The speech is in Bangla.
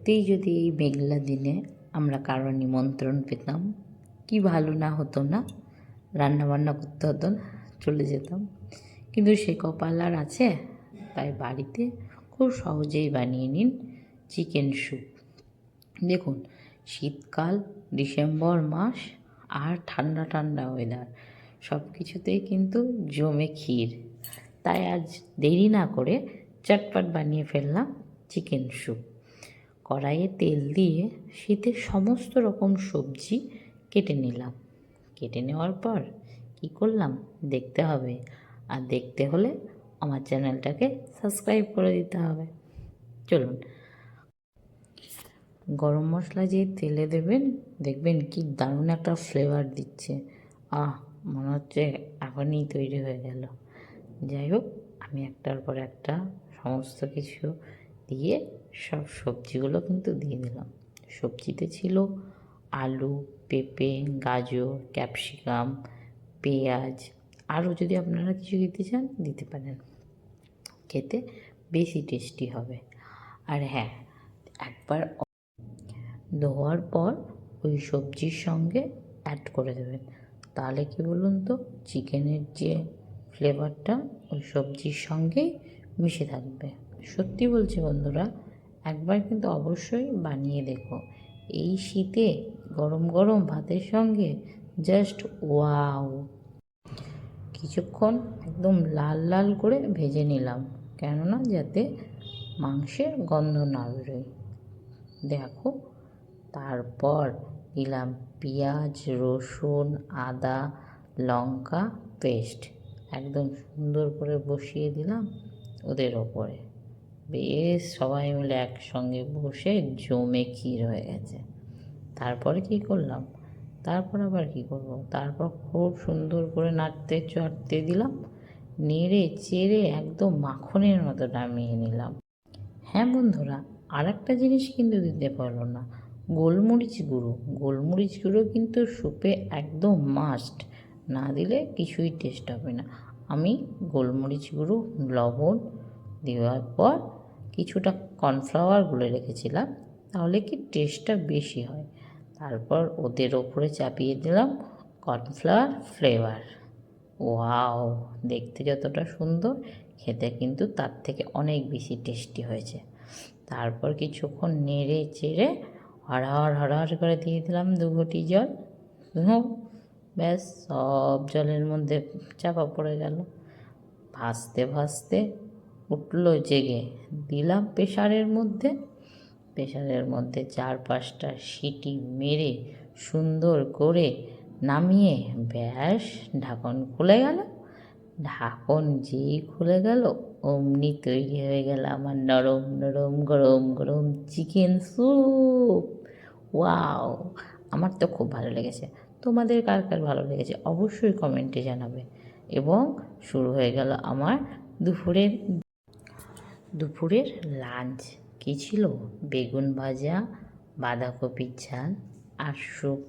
সত্যিই যদি এই মেঘলা দিনে আমরা কারও নিমন্ত্রণ পেতাম, কি ভালো না হতো না? রান্নাবান্না করতে হতো না, চলে যেতাম। কিন্তু সে কপাল আর আছে, তাই বাড়িতে খুব সহজেই বানিয়ে নিন চিকেন স্যুপ। দেখুন, শীতকাল, ডিসেম্বর মাস আর ঠান্ডা ঠান্ডা ওয়েদার সব কিছুতেই কিন্তু জমে ক্ষীর। তাই আজ দেরি না করে চটপট বানিয়ে ফেললাম চিকেন স্যুপ। কড়াইয়ে তেল দিয়ে শীতের সমস্ত রকম সবজি কেটে নিলাম। কেটে নেওয়ার পর কি করলাম? দেখতে হবে। আর দেখতে হলে আমার চ্যানেলটাকে সাবস্ক্রাইব করে দিতে হবে। চলুন। গরম মশলা যে তেলে দেবেন, দেখবেন কি দারুণ একটা ফ্লেভার দিচ্ছে। আহ, মনে হচ্ছে এখনই তৈরি হয়ে গেল। যাই হোক, আমি একটার পর একটা সমস্ত কিছু দিয়ে সব সবজিগুলো কিন্তু দিয়ে দিলাম। সবজিতে ছিল আলু, পেঁপে, গাজর, ক্যাপসিকাম, পেঁয়াজ, আরও যদি আপনারা কিছু দিতে চান, দিতে পারেন। খেতে বেশি টেস্টি হবে। আর হ্যাঁ একবার ধোয়ার পর ওই সবজির সঙ্গে অ্যাড করে দেবেন। তাহলে কি বলুন তো চিকেনের যে ফ্লেভারটা ওই সবজির সঙ্গেই মিশে থাকবে। সত্যি বলছি বন্ধুরা একবার কিন্তু অবশ্যই বানিয়ে দেখো। এই শীতে গরম গরম ভাতের সঙ্গে জাস্ট ওয়াও কিছুক্ষণ একদম লাল লাল করে ভেজে নিলাম, কেননা যাতে মাংসের গন্ধ না বেরোয়। দেখো, তারপর দিলাম পেঁয়াজ, রসুন, আদা, লঙ্কা পেস্ট একদম সুন্দর করে বসিয়ে দিলাম ওদের ওপরে। বেশ সবাই মিলে একসঙ্গে বসে জমে ক্ষীর হয়ে গেছে। তারপরে কি করলাম? তারপর আবার কি করব? তারপর খুব সুন্দর করে নাড়তে চড়তে দিলাম, নেড়ে চেড়ে একদম মাখনের মতো নামিয়ে নিলাম। হ্যাঁ বন্ধুরা আর একটা জিনিস কিন্তু দিতে পারল না। গোলমরিচ গুঁড়ো। গোলমরিচ গুঁড়ো কিন্তু স্যুপে একদম মাস্ট না দিলে কিছুই টেস্ট হবে না। আমি গোলমরিচ গুঁড়ো, লবণ দেওয়ার পর কিছুটা কর্নফ্লাওয়ার গুলে রেখেছিলাম, তাহলে কি টেস্টটা বেশি হয়? তারপর ওদের ওপরে চাপিয়ে দিলাম কর্নফ্লাওয়ার ফ্লেভার ওয়াও, দেখতে যতটা সুন্দর, খেতে কিন্তু তার থেকে অনেক বেশি টেস্টি হয়েছে। তারপর কিছুক্ষণ নেড়ে চেড়ে হড়াহড় হড়াহড় করে দিয়ে দিলাম দু ঘটি জল। ব্যাস, সব জলের মধ্যে চাপা পড়ে গেল। ভাসতে ভাসতে উঠল জেগে। দিলাম প্রেশারের মধ্যে। প্রেশারের মধ্যে চার পাঁচটা সিটি মেরে সুন্দর করে নামিয়ে ব্যাস, ঢাকন খুলে গেল। ঢাকন যেই খুলে গেল, অমনি তৈরি হয়ে গেল আমার নরম নরম, গরম গরম চিকেন স্যুপ। ওয়াও! আমার তো খুব ভালো লেগেছে। তোমাদের কার কার ভালো লেগেছে অবশ্যই কমেন্টে জানাবে। এবং শুরু হয়ে গেল আমার দুপুরের দুপুরের লাঞ্চ কী ছিল? বেগুন ভাজা বাঁধাকপির ঝাল আর স্যুপ